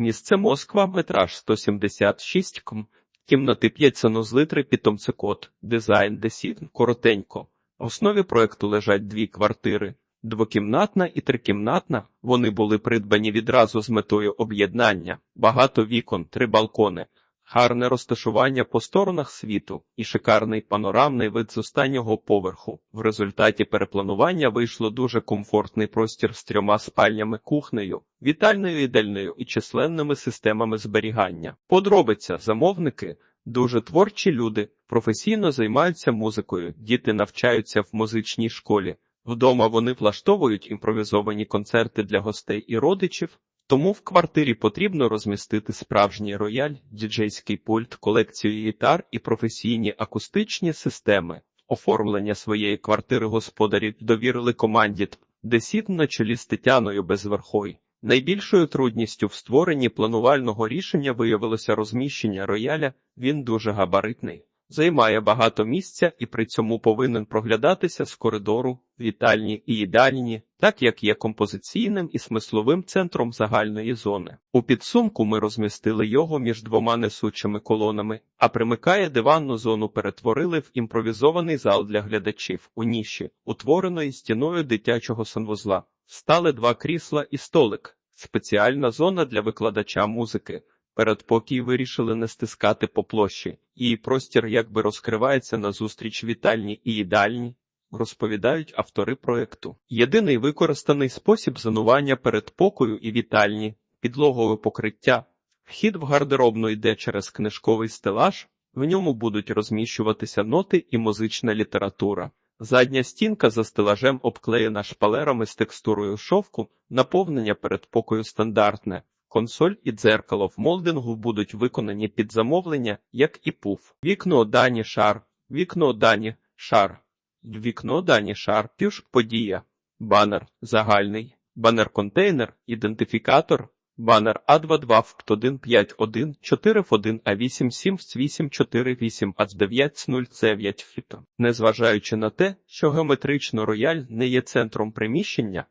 Місце Москва, метраж 176 км. Кімнати 5 санузли 3 питомцекот, дизайн десін, коротенько. В основі проекту лежать дві квартири. Двокімнатна і трикімнатна. Вони були придбані відразу з метою об'єднання, багато вікон, три балкони, гарне розташування по сторонах світу і шикарний панорамний вид з останнього поверху. В результаті перепланування вийшло дуже комфортний простір з трьома спальнями, кухнею, вітальною їдальною і численними системами зберігання. Подробиця замовники. Дуже творчі люди, професійно займаються музикою, діти навчаються в музичній школі. Вдома вони влаштовують імпровізовані концерти для гостей і родичів, тому в квартирі потрібно розмістити справжній рояль, діджейський пульт, колекцію гітар і професійні акустичні системи. Оформлення своєї квартири господарі довірили команді Десіт на чолі з Тетяною Безверхой. Найбільшою трудністю в створенні планувального рішення виявилося розміщення рояля. Він дуже габаритний, займає багато місця і при цьому повинен проглядатися з коридору, вітальні і їдальні, так як є композиційним і смисловим центром загальної зони. У підсумку ми розмістили його між двома несучими колонами, а примикає диванну зону перетворили в імпровізований зал для глядачів у ніші, утвореної стіною дитячого санвузла. Стали два крісла і столик, спеціальна зона для викладача музики. Передпокій вирішили не стискати по площі, її простір якби розкривається назустріч вітальні і їдальні, розповідають автори проекту. Єдиний використаний спосіб зонування передпокою і вітальні, підлогове покриття. Вхід в гардеробну йде через книжковий стелаж, в ньому будуть розміщуватися ноти і музична література. Задня стінка за стелажем обклеєна шпалерами з текстурою шовку, наповнення передпокою стандартне. Консоль і дзеркало в молдингу будуть виконані під замовлення, як і пуф. Вікно дані шар, вікно дані шар, вікно дані шар, пюш. Подія, банер загальний, банер-контейнер, ідентифікатор, банер А22 фт 151 4 в 1 А87 848 АЦ909 фіто. Незважаючи на те, що геометрично рояль не є центром приміщення,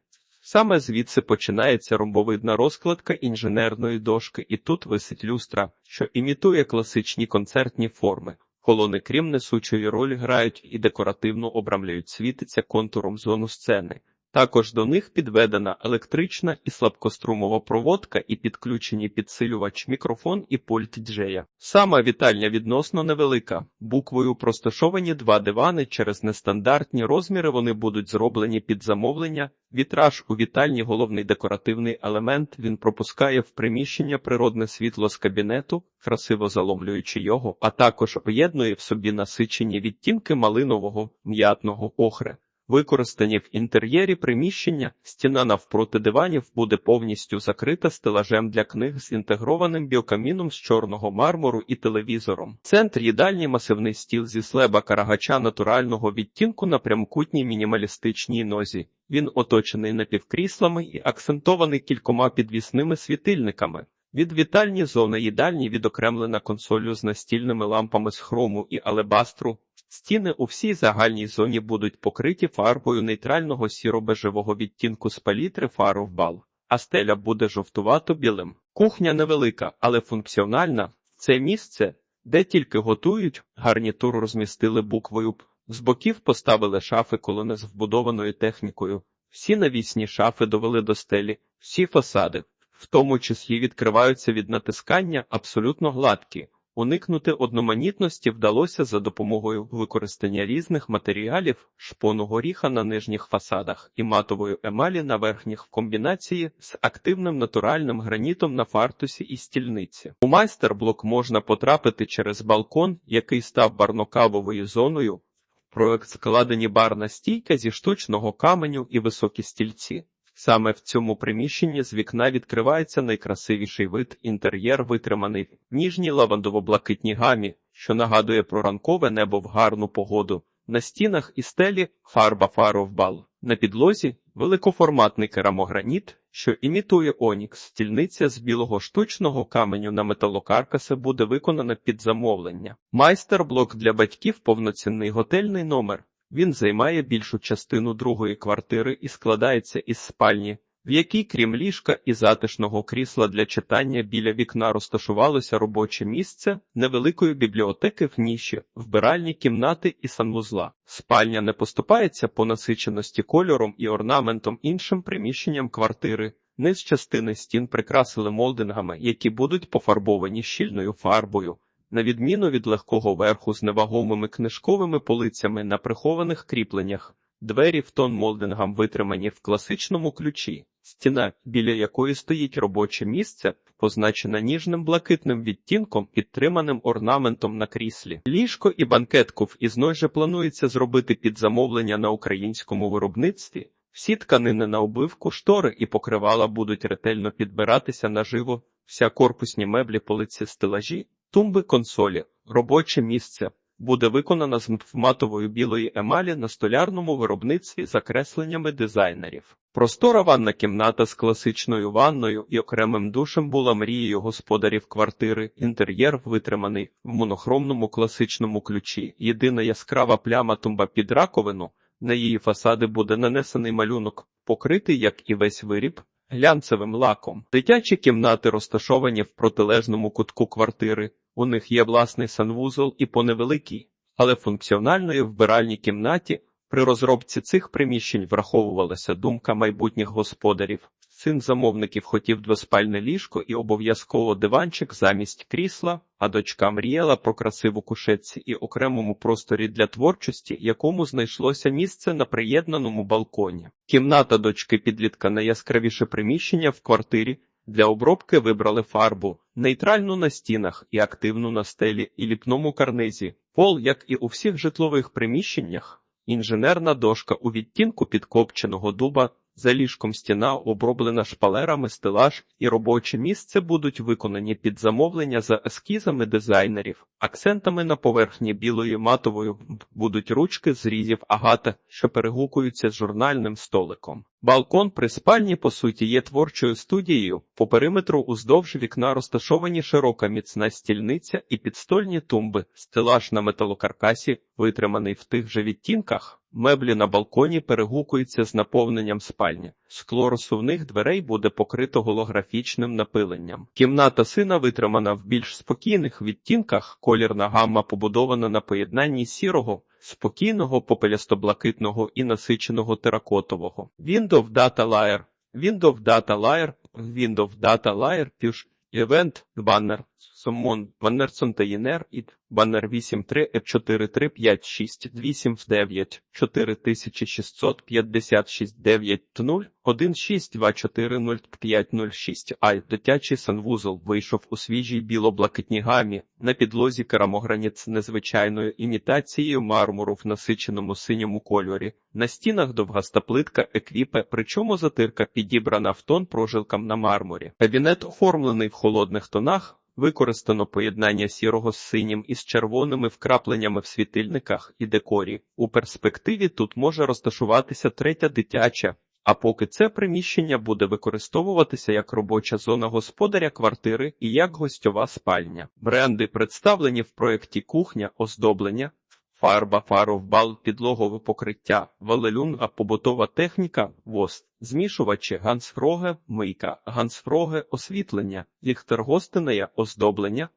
Саме звідси починається ромбовидна розкладка інженерної дошки, і тут висить люстра, що імітує класичні концертні форми. Колони, крім несучої ролі, грають і декоративно обрамляють світиться контуром зону сцени. Також до них підведена електрична і слабкострумова проводка і підключені підсилювач мікрофон і пульт діджея. Сама вітальня відносно невелика. Буквою просташовані два дивани через нестандартні розміри вони будуть зроблені під замовлення. Вітраж у вітальні головний декоративний елемент він пропускає в приміщення природне світло з кабінету, красиво заломлюючи його, а також поєднує в собі насичені відтінки малинового, м'ятного охре. Використані в інтер'єрі приміщення, стіна навпроти диванів буде повністю закрита стелажем для книг з інтегрованим біокаміном з чорного мармуру і телевізором. Центр їдальні масивний стіл зі слеба карагача натурального відтінку на прямкутній мінімалістичній нозі. Він оточений напівкріслами і акцентований кількома підвісними світильниками. Від вітальні зони їдальні відокремлена консолью з настільними лампами з хрому і алебастру. Стіни у всій загальній зоні будуть покриті фарбою нейтрального сіро-бежевого відтінку з палітри фару в бал, а стеля буде жовтувато-білим. Кухня невелика, але функціональна. Це місце, де тільки готують, гарнітур розмістили буквою П. З боків поставили шафи колони з вбудованою технікою. Всі навісні шафи довели до стелі, всі фасади, в тому числі відкриваються від натискання абсолютно гладкі. Уникнути одноманітності вдалося за допомогою використання різних матеріалів, шпону горіха на нижніх фасадах і матової емалі на верхніх в комбінації з активним натуральним гранітом на фартусі і стільниці. У майстер-блок можна потрапити через балкон, який став барнокавовою зоною. Проект складені барна стійка зі штучного каменю і високі стільці. Саме в цьому приміщенні з вікна відкривається найкрасивіший вид інтер'єр, витриманий в ніжній лавандово-блакитній гамі, що нагадує про ранкове небо в гарну погоду. На стінах і стелі фарба фаровбал. На підлозі великоформатний керамограніт, що імітує онікс. Стільниця з білого штучного каменю на металокаркаси буде виконана під замовлення. Майстер-блок для батьків повноцінний готельний номер. Він займає більшу частину другої квартири і складається із спальні, в якій, крім ліжка і затишного крісла для читання біля вікна розташувалося робоче місце невеликої бібліотеки в ніші, вбиральні кімнати і санвузла. Спальня не поступається по насиченості кольором і орнаментом іншим приміщенням квартири. Низ частини стін прикрасили молдингами, які будуть пофарбовані щільною фарбою. На відміну від легкого верху з невагомими книжковими полицями на прихованих кріпленнях, двері в тон молдингам витримані в класичному ключі. Стіна, біля якої стоїть робоче місце, позначена ніжним блакитним відтінком, підтриманим орнаментом на кріслі. Ліжко і банкетку в ізной же планується зробити під замовлення на українському виробництві. Всі тканини на обивку, штори і покривала будуть ретельно підбиратися наживо, вся корпусні меблі, полиці, стелажі, тумби, консолі, робоче місце буде виконана з матової білої емалі на столярному виробництві за кресленнями дизайнерів. Простора ванна кімната з класичною ванною і окремим душем була мрією господарів квартири. Інтер'єр витриманий в монохромному класичному ключі. Єдина яскрава пляма тумба під раковину. На її фасади буде нанесений малюнок, покритий, як і весь виріб, глянцевим лаком. Дитячі кімнати розташовані в протилежному кутку квартири. У них є власний санвузол і по невеликій, але функціональної вбиральній кімнаті. При розробці цих приміщень враховувалася думка майбутніх господарів. Син замовників хотів двоспальне ліжко і обов'язково диванчик замість крісла, а дочка мріяла про красиву кушетці і окремому просторі для творчості, якому знайшлося місце на приєднаному балконі. Кімната дочки підлітка найяскравіше приміщення в квартирі. Для обробки вибрали фарбу, нейтральну на стінах і активну на стелі і ліпному карнизі. Пол, як і у всіх житлових приміщеннях, інженерна дошка у відтінку підкопченого дуба, за ліжком стіна оброблена шпалерами, стелаж і робоче місце будуть виконані під замовлення за ескізами дизайнерів. Акцентами на поверхні білої матової будуть ручки зрізів агата, що перегукуються з журнальним столиком. Балкон при спальні, по суті, є творчою студією. По периметру уздовж вікна розташовані широка міцна стільниця і підстольні тумби, стелаж на металокаркасі, витриманий в тих же відтінках. Меблі на балконі перегукуються з наповненням спальні. Скло розсувних дверей буде покрито голографічним напиленням. Кімната сина витримана в більш спокійних відтінках. Колірна гамма побудована на поєднанні сірого, спокійного, попелясто-блакитного і насиченого теракотового. Windows Data Layer Windows Data Layer Windows Data Layer Push Event Banner Summon Banner Container It Банер 83 F4356 89 4656 9 0 162400506 Ай, дитячий санвузол вийшов у свіжій біло-блакитній гамі, на підлозі керамограніт незвичайною імітацією мармуру в насиченому синьому кольорі. На стінах довгаста плитка еквіпе, причому затирка підібрана в тон прожилкам на мармурі. Кабінет оформлений в холодних тонах. Використано поєднання сірого з синім із червоними вкрапленнями в світильниках і декорі. У перспективі тут може розташуватися третя дитяча, а поки це приміщення буде використовуватися як робоча зона господаря квартири і як гостьова спальня. Бренди представлені в проєкті кухня, оздоблення. Фарба, фаровбал, підлогове покриття, валелюнга, побутова техніка, вост, змішувачі, гансфроге, мийка, гансфроге, освітлення, ліхтергостинеє, оздоблення,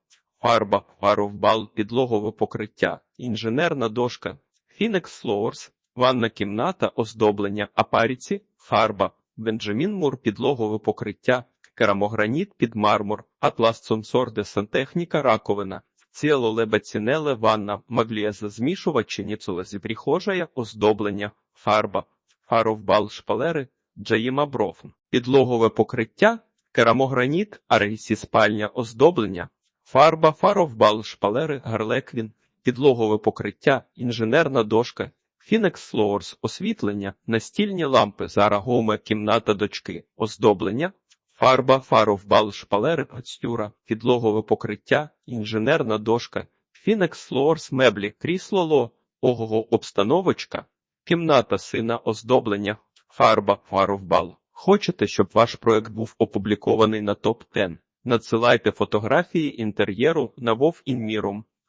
фарба, фаровбал, підлогове покриття, інженерна дошка, фінекс флоорс, ванна кімната, оздоблення, апаріці, фарба, Бенджамін Мур, підлогове покриття, керамограніт під мармур, атлас сонсорде сантехніка, раковина. Ціло лебецінеле ванна, маглієза змішувачі, ніцулезі прихожая, оздоблення, фарба, фаровбал шпалери, джаїма брофн, підлогове покриття, керамограніт, арейсі спальня, оздоблення, фарба, фаровбал шпалери, гарлеквін, підлогове покриття, інженерна дошка, фінекс флоорс, освітлення, настільні лампи, зарагоме, кімната дочки, оздоблення, Фарба, фаровбал, шпалери, гацюра, підлогове покриття, інженерна дошка, фінекс флорс, меблі, крісло ло, ого обстановочка, кімната сина, оздоблення, фарба, фаровбал. Хочете, щоб ваш проект був опублікований на топ 10 Надсилайте фотографії інтер'єру на Вов.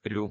Рю.